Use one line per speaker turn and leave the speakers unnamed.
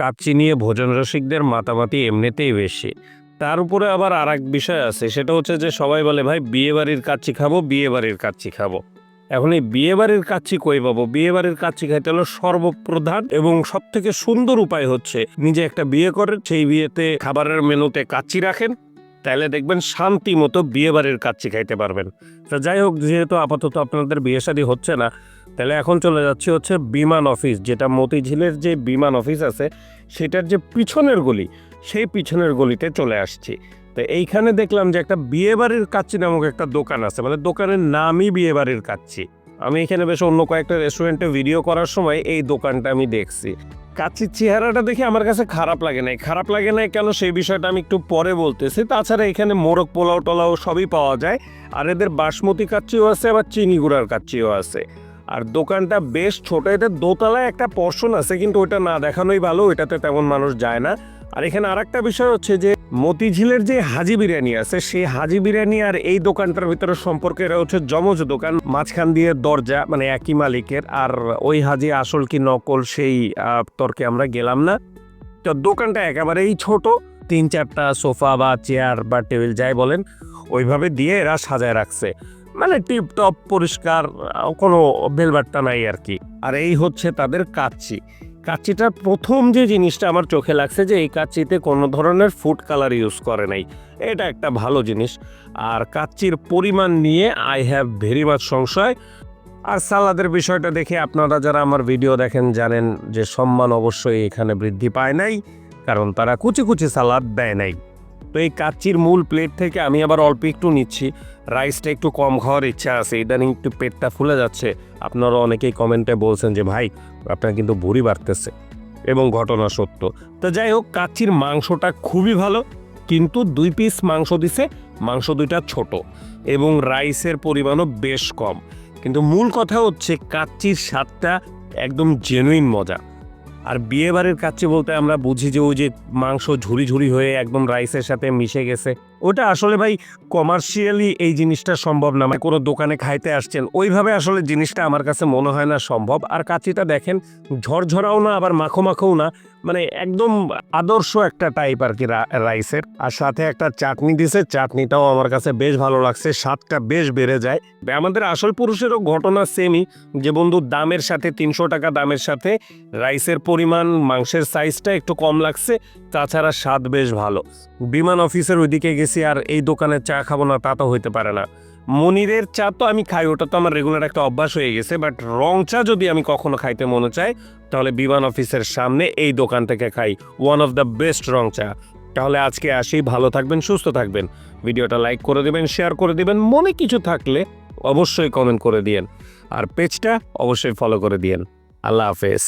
কাচ্চি নিয়ে ভোজন রসিকদের মাতামাতি এমনিতেই বেশি। তার উপরে আবার আর এক বিষয় আছে, সেটা হচ্ছে যে সবাই বলে, ভাই বিয়ে বাড়ির কাচ্চি খাব বিয়ে বাড়ির কাচ্চি খাব। এখন এই বিয়ে বাড়ির কাচ্চি কই পাবো? বিয়ে বাড়ির কাচ্চি খাইতে হলো সর্বপ্রধান এবং সব থেকে সুন্দর উপায় হচ্ছে, নিজে একটা বিয়ে করেন, সেই বিয়েতে খাবারের মেনুতে কাচ্চি রাখেন তাহলে দেখবেন শান্তি মতো বিয়ে বাড়ির কাচ্চি খাইতে পারবেন। তো যাই হোক, যেহেতু আপাতত আপনাদের বিয়ে শাদী হচ্ছে না তাহলে এখন চলে যাচ্ছে হচ্ছে বিমান অফিস, যেটা মতিঝিলের যে বিমান অফিস আছে, সেটার যে পিছনের গলি, সেই পিছনের গলিতে চলে আসছি। তো এইখানে দেখলাম যে একটা বিয়ে বাড়ির কাচ্চি নামক একটা দোকান আছে মানে দোকানের নামই বিয়ে বাড়ির কাচ্চি। আমি এখানে বেশ অন্য কয়েকটা রেস্টুরেন্টে ভিডিও করার সময় এই দোকানটা আমি দেখছি। কাচ্চির চেহারাটা দেখে আমার কাছে খারাপ লাগে নাই। খারাপ লাগে নাই কেন? সেই বিষয়টা আমি একটু পরে বলতেছি। তাছাড়া এখানে মোরগ পোলাও টোলাও সবই পাওয়া যায়, আর এদের বাসমতি কাচ্চিও আছে, আবার চিনি গুঁড়ার কাচ্চিও আছে। আর দোকানটা বেশ ছোট এটা দোতলায় একটা পর্শন আছে, কিন্তু ওইটা না দেখানোই ভালো, ওইটাতে তেমন মানুষ যায় না। আর এখানে আরেকটা বিষয় হচ্ছে যে, মতিঝিলের যে হাজি বিরিয়ানি আছে, সেই হাজি বিরিয়ানি আর এই দোকানটার ভিতরে সম্পর্কে এটা হচ্ছে জমজ দোকান, মাঝখান দিয়ে দরজা মানে একই মালিকের, আর ওই হাজি আসল কি নকল সেই তর্কে আমরা গেলাম না। তো দোকানটা একেবারেই ছোট, তিন চারটা সোফা বা চেয়ার বা টেবিল যাই বলেন, ওইভাবে দিয়ে এরা সাজায় রাখছে। মানে টিপ টপ পরিষ্কার কোনো বেলবাট্টা নাই আর কি। আর এই হচ্ছে তাদের কাচ্চি। কাচ্চিটার প্রথম যে জিনিসটা আমার চোখে লাগছে যে এই কাচ্চিতে কোনো ধরনের ফুড কালার ইউজ করে নাই। এটা একটা ভালো জিনিস। আর কাচ্চির পরিমাণ নিয়ে আই হ্যাভ ভেরি মাচ সংশয়। আর সালাদের বিষয়টা দেখে আপনারা যারা আমার ভিডিও দেখেন জানেন যে সম্মান অবশ্যই এখানে বৃদ্ধি পায় নাই, কারণ তারা কুচি কুচি সালাদ দেয় নাই। তো এই কাচ্চির মূল প্লেট থেকে আমি আবার অল্প একটু নিচ্ছি। রাইসটা একটু কম খাওয়ার ইচ্ছা আছে। ইদানিং একটু পেটটা ফুলে যাচ্ছে। আপনারা অনেকেই কমেন্টে বলছেন যে, ভাই, আপনার কিন্তু ভুঁড়ি বাড়তেছে এবং ঘটনা সত্য। তো যাই হোক, কাচ্চির মাংসটা খুবই ভালো, কিন্তু দুই পিস মাংস দিছে। মাংস দুইটা ছোট এবং রাইসের পরিমাণও বেশ কম। কিন্তু মূল কথা হচ্ছে, কাচ্চির স্বাদটা একদম জেনুইন মজা। আর বিয়ে বাড়ির কাচ্চি বলতে আমরা বুঝি যে ওই যে মাংস ঝুরি ঝুরি হয়ে একদম রাইসের সাথে মিশে গেছে। ওটা আসলে ভাই কমার্শিয়ালি এই জিনিসটা সম্ভব না। মানে কোনো দোকানে খাইতে আসছেন, ওইভাবে আসলে জিনিসটা আমার কাছে মনে হয় না সম্ভব। আর কাচ্চিটা দেখেন, ঝরঝরাও না, আবার মাখো মাখোও না মানে একদম আদর্শ একটা টাইপ আর কি রাইসের আর সাথে একটা চাটনি দিছে, চাটনিটাও আমার কাছে বেশ ভালো লাগছে, স্বাদটা বেশ বেড়ে যায়। আমাদের আসল পুরুষেরও ঘটনা সেমই যে বন্ধু, দামের সাথে, তিনশো টাকা দামের সাথে রাইসের পরিমাণ, মাংসের সাইজটা একটু কম লাগছে, তাছাড়া স্বাদ বেশ ভালো। বিমান অফিসের ওইদিকে গেছি আর এই দোকানের চা খাব না, তা তো হইতে পারে না। মনিরের চা তো আমি খাই, ওটা তো আমার রেগুলার একটা অভ্যাস হয়ে গেছে বাট রং চা যদি আমি কখনো খাইতে মনে চাই, তাহলে বিমান অফিসের সামনে এই দোকান থেকে খাই ওয়ান অফ দ্য বেস্ট রং চা। তাহলে আজকে আসি, ভালো থাকবেন, সুস্থ থাকবেন। ভিডিওটা লাইক করে দেবেন শেয়ার করে দেবেন, মনে কিছু থাকলে অবশ্যই কমেন্ট করে দিয়েন। আর পেজটা অবশ্যই ফলো করে দিয়েন। আল্লাহ হাফেজ।